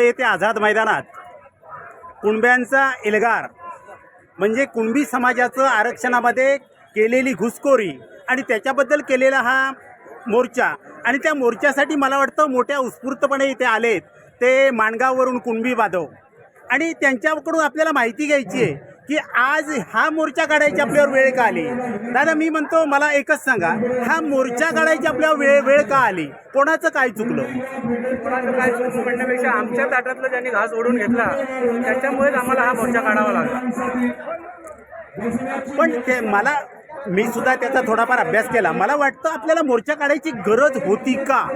येथे आझाद मैदानात. कुणब्यांचा एल्गार म्हणजे कुणबी समाजाचं आरक्षणामध्ये केलेली घुसखोरी आणि त्याच्याबद्दल केलेला हा मोर्चा आणि त्या मोर्चासाठी मला वाटतं मोठ्या उत्स्फूर्तपणे इथे आलेत ते माणगाववरून कुणबी बांधव आणि त्यांच्याकडून आपल्याला माहिती घ्यायची आहे की आज हा मोर्चा काढायची आपल्यावर वेळ का आली? दादा मी म्हणतो मला एकच सांगा. हा मोर्चा काढायची आपल्यावर वेळ वेळ का आली? कोणाचं काय चुकलं? कोणाचं काय चुकलं म्हणण्यापेक्षा आमच्या ताटातलं ज्यांनी घास ओढून घेतला त्याच्यामुळेच आम्हाला हा मोर्चा काढावा लागला. पण ते मला मी सुद्धा त्याचा थोडाफार अभ्यास केला. मला वाटतं आपल्याला मोर्चा काढायची गरज होती का?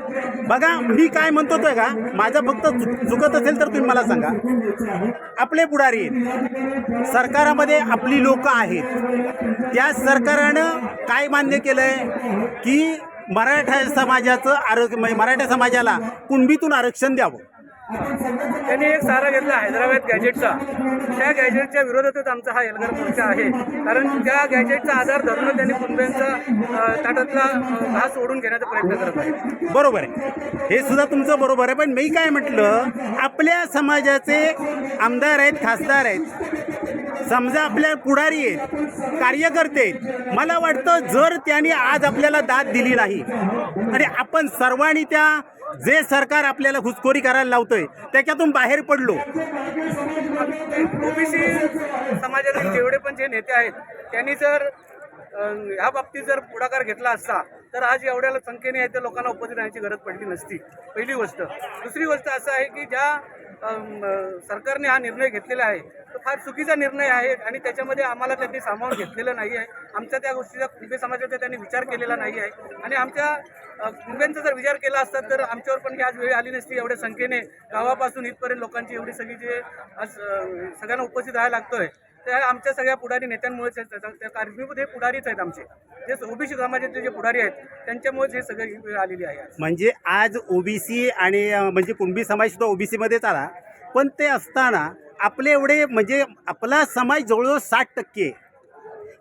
बघा मी काय म्हणतो म्हणतोय का? माझं फक्त चुकत असेल तर तुम्ही मला सांगा. आपले पुढारी आहेत. सरकारामध्ये आपली लोक आहेत. त्या सरकारानं काय मान्य केलंय? की मराठा समाजाचं आरोग्य म्हणजे मराठा समाजाला कुणबीतून आरक्षण द्यावं. त्यांनी एक सारा घेतला हैदराबाद गॅजेटचा त्या गॅजेटच्या विरोधातच आमचा हा एल्गार मोर्चा आहे. कारण त्या गॅजेटचा आधार धरून त्यांनी कुंब्यांचा ताटातला घास ओढून घेण्याचा प्रयत्न करत आहे. बरोबर आहे. हे सुद्धा तुमचं बरोबर आहे. पण मी काय म्हटलं आपल्या समाजाचे आमदार आहेत खासदार आहेत. समजा आपल्या पुढारी आहेत कार्यकर्ते आहेत. मला वाटतं जर त्यांनी आज आपल्याला दाद दिली नाही आणि आपण सर्वांनी त्या जे सरकार आपल्याला घुसखोरी करायला लावतोय त्याच्यातून बाहेर पडलो. ओबीसी समाजातील जेवढे पण जे नेते आहेत त्यांनी जर ह्या बाबतीत जर पुढाकार घेतला असता तर आज एवढ्या संख्येने आहे त्या लोकांना उपस्थित राहण्याची गरज पडली नसती. पहिली गोष्ट. दुसरी गोष्ट असं आहे की ज्या सरकारने हा निर्णय घेतलेला आहे. तो फार चुकीचा निर्णय आहे आणि त्याच्यामध्ये आम्हाला त्यांनी सामावून घेतलेलं नाही आहे. आमच्या त्या गोष्टीचा कुंभे समाजाचा त्यांनी विचार केलेला नाही आहे. आणि आमच्या अं, कुंभ्यांचा जर विचार केला असता तर आमच्यावर पण ही आज वेळ आली नसती एवढ्या संख्येने. गावापासून इथपर्यंत लोकांची एवढी सगळी जे आज सगळ्यांना उपस्थित राहायला लागतोय. त्या आमच्या सगळ्या पुढारी नेत्यांमुळेच त्या कारणीभूत हे पुढारीच आहेत आमचे. जे ओबीसी समाजाचे जे पुढारी आहेत त्यांच्यामुळेच हे सगळी आलेली आहे आज. म्हणजे आज ओबीसी आणि म्हणजे कुणबी समाज सुद्धा ओबीसी मध्येच आला. पण ते असताना आपले एवढे म्हणजे आपला समाज जवळजवळ साठ टक्के.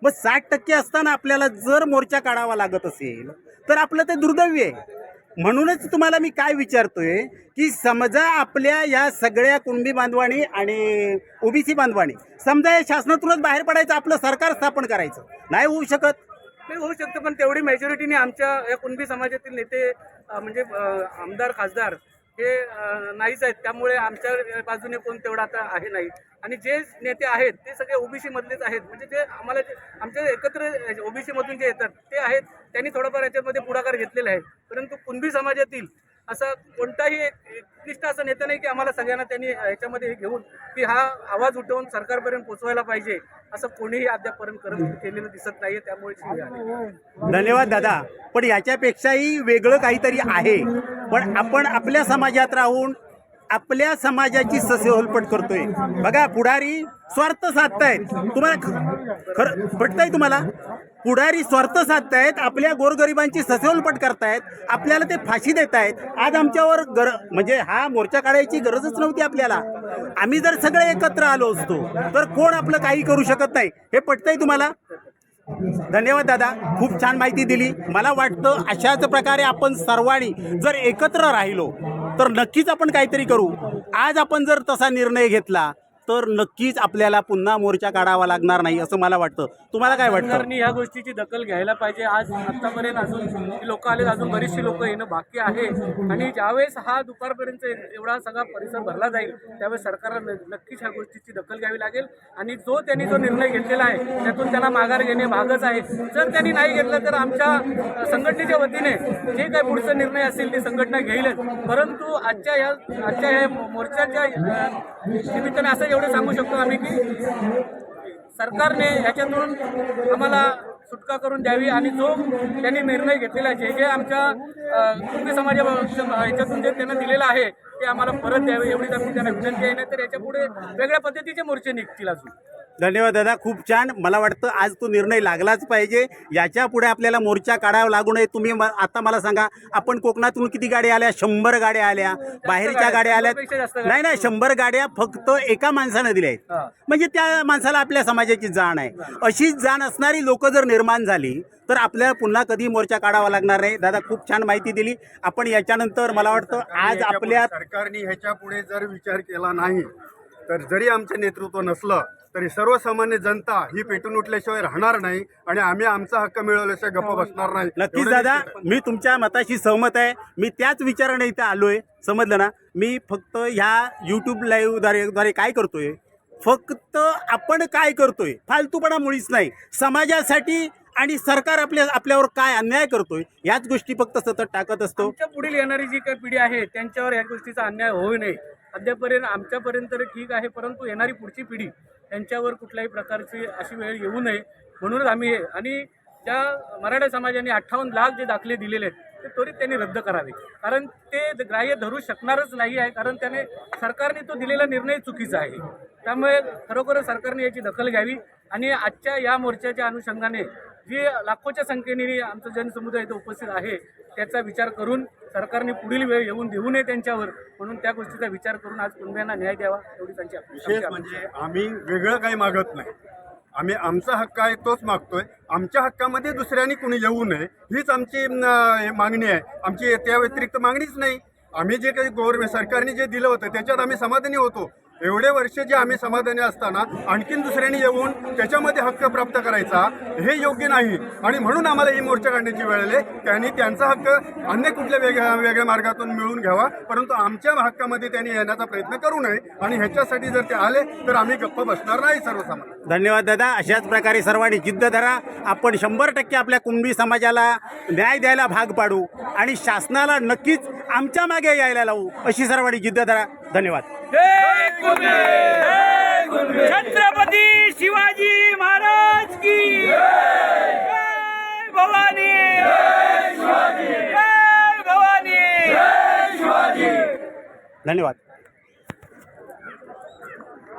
मग साठ टक्के असताना आपल्याला जर मोर्चा काढावा लागत असेल तर आपलं ते दुर्दैवी आहे. म्हणूनच तुम्हाला मी काय विचारतोय की समजा आपल्या या सगळ्या कुणबी बांधवानी आणि ओबीसी बांधवानी समजा या शासनातूनच बाहेर पडायचं आपलं सरकार स्थापन करायचं नाही होऊ शकत? नाही होऊ शकतं पण तेवढी मेजॉरिटीने आमच्या या कुणबी समाजातील नेते म्हणजे आमदार खासदार हे नाहीच आहेत. त्यामुळे आमच्या बाजूने कोण तेवढा आता आहे नाही. आणि जे नेते आहेत ते सगळे ओबीसी मधलेच आहेत. म्हणजे ते आम्हाला जे एकत्र ओबीसी मधून जे येतात ते आहेत. त्यांनी थोडाफार याच्यामध्ये पुढाकार घेतलेला आहे. परंतु कुणबी समाजातील असा कोणताही एक एकनिष्ठ असा नेता नाही की आम्हाला सगळ्यांना त्यांनी याच्यामध्ये घेऊन की हा आवाज उठवून सरकारपर्यंत पोचवायला पाहिजे असं कोणीही अद्यापर्यंत करत केलेलं दिसत नाहीये त्यामुळे धन्यवाद दादा. पण याच्यापेक्षाही वेगळं काहीतरी आहे. पण आपण आपल्या समाजात राहून आपल्या समाजाची ससेहोलपट करतोय. बघा पुढारी स्वार्थ साधतायत. तुम्हाला खरं पटतंय तुम्हाला? पुढारी स्वार्थ साधतायत आपल्या गोरगरिबांची ससेहोलपट करतायत आपल्याला ते फाशी देत आहेत आज आमच्यावर गर म्हणजे हा मोर्चा काढायची गरजच नव्हती आपल्याला. आम्ही जर सगळे एकत्र आलो असतो तर कोण आपलं काही करू शकत नाही. हे पटतंय तुम्हाला? धन्यवाद दादा. खूप छान माहिती दिली. मला वाटतं अशाच प्रकारे आपण सर्वांनी जर एकत्र राहिलो तर नक्कीच आपण काहीतरी करू. आज आपण जर तसा निर्णय घेतला तर नक्कीच आपल्याला पुन्हा मोर्चा काढावा लागणार नाही असं मला वाटतं. तुम्हाला काय वाटतं? सरकारने या गोष्टीची दखल घ्यायला पाहिजे. आज आतापर्यंत अजून लोक आले अजून बरीचशी लोक येणं बाकी आहे. आणि ज्यावेळेस हा दुपारपर्यंत एवढा सगळा परिसर भरला जाईल त्यावेळेस सरकारला न- नक्कीच ह्या गोष्टीची दखल घ्यावी लागेल. आणि जो त्यांनी जो निर्णय घेतलेला आहे त्यातून त्यांना माघार घेणे भागच आहे. जर त्यांनी नाही घेतलं तर आमच्या संघटनेच्या वतीने जे काही पुढचा निर्णय असेल ते संघटना घेईलच. परंतु आजच्या या आजच्या या मोर्चाच्या निमित्ताने असं एवढं सांगू शकतो आम्ही की सरकारने याच्यातून आम्हाला सुटका करून द्यावी आणि जो त्यांनी निर्णय घेतलेला आहे, जे जे आमच्या कुटुंबी समाजा याच्यातून जे त्यांना दिलेलं आहे ते आम्हाला परत द्यावे एवढीच आम्ही त्यांना विनंती आहे. नाही तर याच्यापुढे वेगळ्या पद्धतीचे मोर्चे निघतील अजून. धन्यवाद दादा खूप छान. मला वाटतं आज तो निर्णय लागलाच पाहिजे. याच्यापुढे आपल्याला मोर्चा काढावा लागू नये. तुम्ही आता मला सांगा आपण कोकणातून किती गाड्या आल्या? शंभर गाड्या आल्या. बाहेरच्या गाड्या आल्या. नाही नाही शंभर गाड्या फक्त एका माणसानं दिल्या आहेत. म्हणजे त्या माणसाला आपल्या समाजाची जाण आहे. अशीच जाण असणारी लोक जर निर्माण झाली तर आपल्याला पुन्हा कधी मोर्चा काढावा लागणार नाही. दादा खूप छान माहिती दिली. आपण याच्यानंतर मला वाटतं आज आपल्या सरकारने ह्याच्या पुढे जर विचार केला नाही तर जरी आमचं नेतृत्व नसलं तरी सर्वसामान्य जनता ही पेटून उठल्याशिवाय राहणार नाही आणि आम्ही आमचा हक्क मिळवल्याशिवाय गप्प बसणार नाही. नक्कीच दादा. मी तुमच्या मताशी सहमत आहे. मी त्याच विचाराने इथं आलोय. समजलं ना? मी फक्त ह्या यूट्यूब लाईव्हद्वारे द्वारे काय करतोय? फक्त आपण काय करतोय? फालतूपणा मुळीच नाही. समाजासाठी आणि सरकार आपल्या आपल्यावर काय अन्याय करतोय याच गोष्टी फक्त सतत टाकत असतो. पुढील येणारी जी काही पिढी आहे त्यांच्यावर या गोष्टीचा अन्याय होऊ नये. अद्यापर्यंत आमच्यापर्यंत तरी ठीक आहे परंतु येणारी पुढची पिढी त्यांच्यावर कुठल्याही प्रकारची अशी वेळ येऊ नये म्हणूनच आम्ही हे आणि ज्या मराठा समाजाने अठ्ठावन्न लाख जे दाखले दिलेले आहेत ते त्वरित त्यांनी रद्द करावे. कारण ते ग्राह्य धरू शकणारच नाही आहे कारण त्याने सरकारने तो दिलेला निर्णय चुकीचा आहे. त्यामुळे खरोखर सरकारने याची दखल घ्यावी आणि आजच्या या मोर्चाच्या अनुषंगाने जी लाखोच्या संख्येने आमचं जनसमुदाय इथं उपस्थित आहे त्याचा विचार करून सरकारने पुढील वेळ येऊन देऊ नये त्यांच्यावर म्हणून त्या गोष्टीचा विचार करून आज कुटुंबियांना न्याय द्यावा एवढी त्यांची विशेष म्हणजे आम्ही वेगळं काही मागत नाही. आम्ही आमचा हक्क आहे तोच मागतोय. आमच्या हक्कामध्ये दुसऱ्यांनी कुणी येऊ नये हीच आमची हे मागणी आहे. आमची त्या व्यतिरिक्त मागणीच नाही. आम्ही जे काही गव्हर्नमेंट सरकारने जे दिलं होतं त्याच्यात आम्ही समाधानी होतो. एवढे वर्ष जे आम्ही समाधानी असताना आणखीन दुसऱ्यांनी येऊन त्याच्यामध्ये हक्क प्राप्त करायचा हे योग्य नाही. आणि म्हणून आम्हाला ही मोर्चा काढण्याची वेळ आली. त्यांनी त्यांचा हक्क अन्य कुठल्या वेगळ्या वेगळ्या मार्गातून मिळवून घ्यावा परंतु आमच्या हक्कामध्ये त्यांनी येण्याचा प्रयत्न करू नये. आणि ह्याच्यासाठी जर ते आले तर आम्ही गप्प बसणार नाही सर्वसामान्य. धन्यवाद दादा. अशाच प्रकारे सर्वांनी जिद्द धरा. आपण शंभर टक्के आपल्या कुणबी समाजाला न्याय द्यायला भाग पाडू आणि शासनाला नक्कीच आमच्या मागे यायला लावू अशी सर्वांनी जिद्द धरा. धन्यवाद. छत्रपती शिवाजी महाराज की भवानी. भवानी धन्यवाद.